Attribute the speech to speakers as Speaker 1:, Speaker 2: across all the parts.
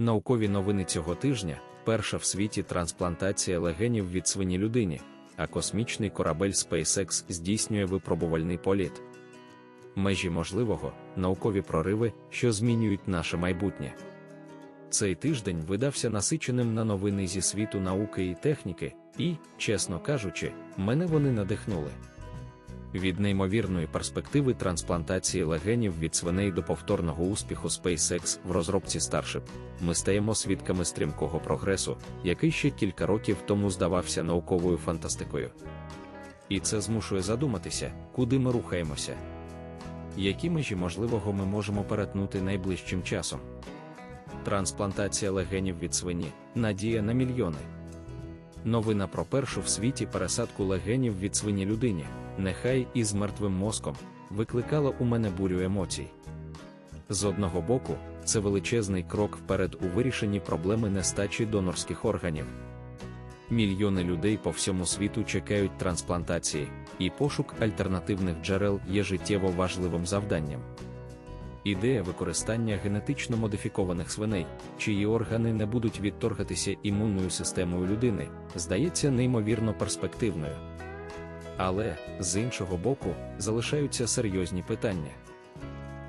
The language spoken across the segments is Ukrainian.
Speaker 1: Наукові новини цього тижня перша в світі трансплантація легенів від свині людині, а космічний корабель SpaceX здійснює випробувальний політ. Межі можливого наукові прориви, що змінюють наше майбутнє. Цей тиждень видався насиченим на новини зі світу науки і техніки, і, чесно кажучи, мене вони надихнули. Від неймовірної перспективи трансплантації легенів від свиней до повторного успіху SpaceX в розробці Starship, ми стаємо свідками стрімкого прогресу, який ще кілька років тому здавався науковою фантастикою. І це змушує задуматися, куди ми рухаємося. Які межі можливого ми можемо перетнути найближчим часом? Трансплантація легенів від свині надія на мільйони. Новина про першу в світі пересадку легенів від свині людині, нехай і з мертвим мозком, викликала у мене бурю емоцій. З одного боку, це величезний крок вперед у вирішенні проблеми нестачі донорських органів. Мільйони людей по всьому світу чекають трансплантації, і пошук альтернативних джерел є життєво важливим завданням. Ідея використання генетично модифікованих свиней, чиї органи не будуть відторгатися імунною системою людини, здається неймовірно перспективною. Але, з іншого боку, залишаються серйозні питання.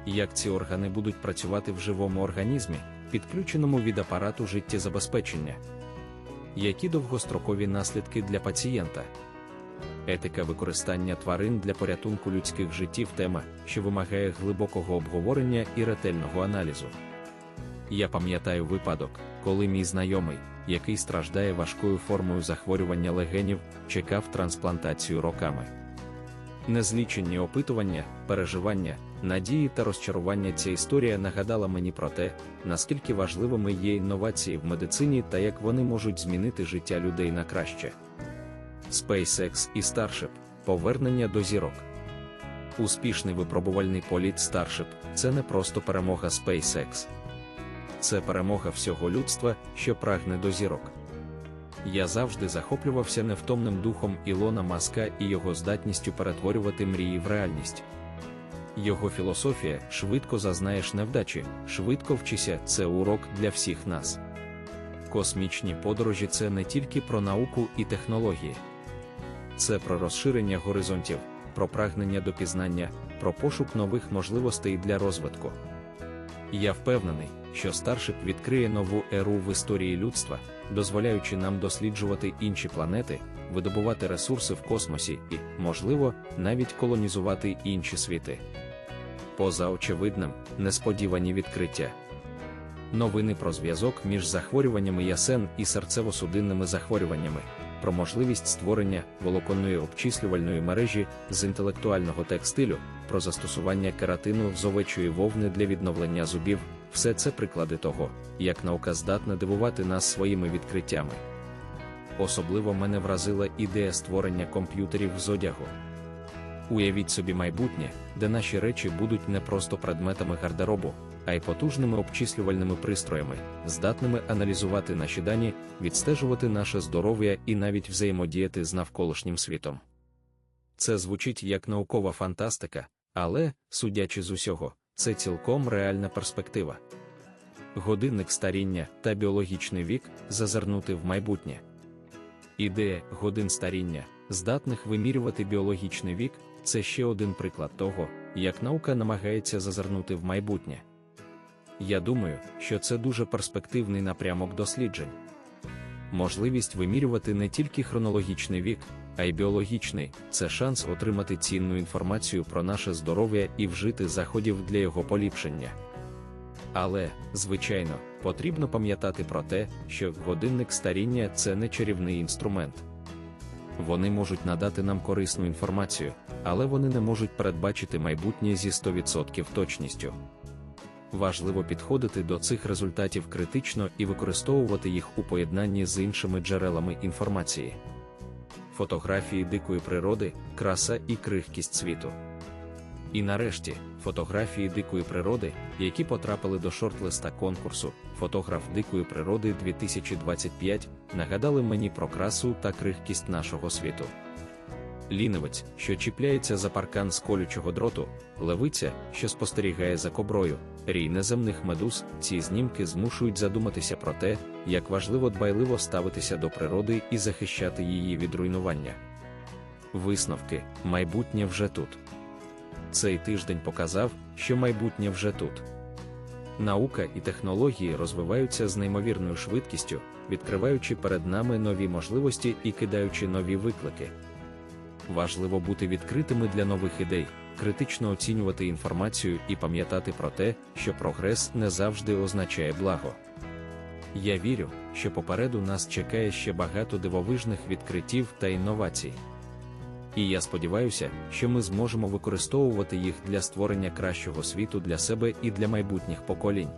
Speaker 1: Як ці органи будуть працювати в живому організмі, підключеному від апарату життєзабезпечення? Які довгострокові наслідки для пацієнта? Етика використання тварин для порятунку людських життів тема, що вимагає глибокого обговорення і ретельного аналізу. Я пам'ятаю випадок, коли мій знайомий, який страждає важкою формою захворювання легенів, чекав трансплантацію роками. Незліченні опитування, переживання, надії та розчарування ця історія нагадала мені про те, наскільки важливими є інновації в медицині та як вони можуть змінити життя людей на краще. SpaceX і Starship повернення до зірок. Успішний випробувальний політ Starship – це не просто перемога SpaceX. Це перемога всього людства, що прагне до зірок. Я завжди захоплювався невтомним духом Ілона Маска і його здатністю перетворювати мрії в реальність. Його філософія швидко зазнаєш невдачі, швидко вчися це урок для всіх нас. Космічні подорожі це не тільки про науку і технології, це про розширення горизонтів, про прагнення до пізнання, про пошук нових можливостей для розвитку. Я впевнений, що Старшип відкриє нову еру в історії людства, дозволяючи нам досліджувати інші планети, видобувати ресурси в космосі і, можливо, навіть колонізувати інші світи. Поза очевидним, несподівані відкриття. Новини про зв'язок між захворюваннями ясен і серцево-судинними захворюваннями, про можливість створення волоконної обчислювальної мережі з інтелектуального текстилю, про застосування кератину з овечої вовни для відновлення зубів, все це приклади того, як наука здатна дивувати нас своїми відкриттями. Особливо мене вразила ідея створення комп'ютерів з одягу. Уявіть собі майбутнє, де наші речі будуть не просто предметами гардеробу, а й потужними обчислювальними пристроями, здатними аналізувати наші дані, відстежувати наше здоров'я і навіть взаємодіяти з навколишнім світом. Це звучить як наукова фантастика, але, судячи з усього, це цілком реальна перспектива. Годинник старіння та біологічний вік зазирнути в майбутнє. Ідея годин старіння, здатних вимірювати біологічний вік, це ще один приклад того, як наука намагається зазирнути в майбутнє. Я думаю, що це дуже перспективний напрямок досліджень. Можливість вимірювати не тільки хронологічний вік, а й біологічний це шанс отримати цінну інформацію про наше здоров'я і вжити заходів для його поліпшення. Але, звичайно, потрібно пам'ятати про те, що годинник старіння це не чарівний інструмент. Вони можуть надати нам корисну інформацію, але вони не можуть передбачити майбутнє зі 100% точністю. Важливо підходити до цих результатів критично і використовувати їх у поєднанні з іншими джерелами інформації. Фотографії дикої природи, краса і крихкість світу. І нарешті, фотографії дикої природи, які потрапили до шорт-листа конкурсу Фотограф дикої природи 2025, нагадали мені про красу та крихкість нашого світу. лінивець, що чіпляється за паркан з колючого дроту, левиця, що спостерігає за коброю, рій неземних медуз, ці знімки змушують задуматися про те, як важливо дбайливо ставитися до природи і захищати її від руйнування. Висновки майбутнє вже тут. Цей тиждень показав, що майбутнє вже тут. Наука і технології розвиваються з неймовірною швидкістю, відкриваючи перед нами нові можливості і кидаючи нові виклики. Важливо бути відкритими для нових ідей, критично оцінювати інформацію і пам'ятати про те, що прогрес не завжди означає благо. Я вірю, що попереду нас чекає ще багато дивовижних відкриттів та інновацій. І я сподіваюся, що ми зможемо використовувати їх для створення кращого світу для себе і для майбутніх поколінь.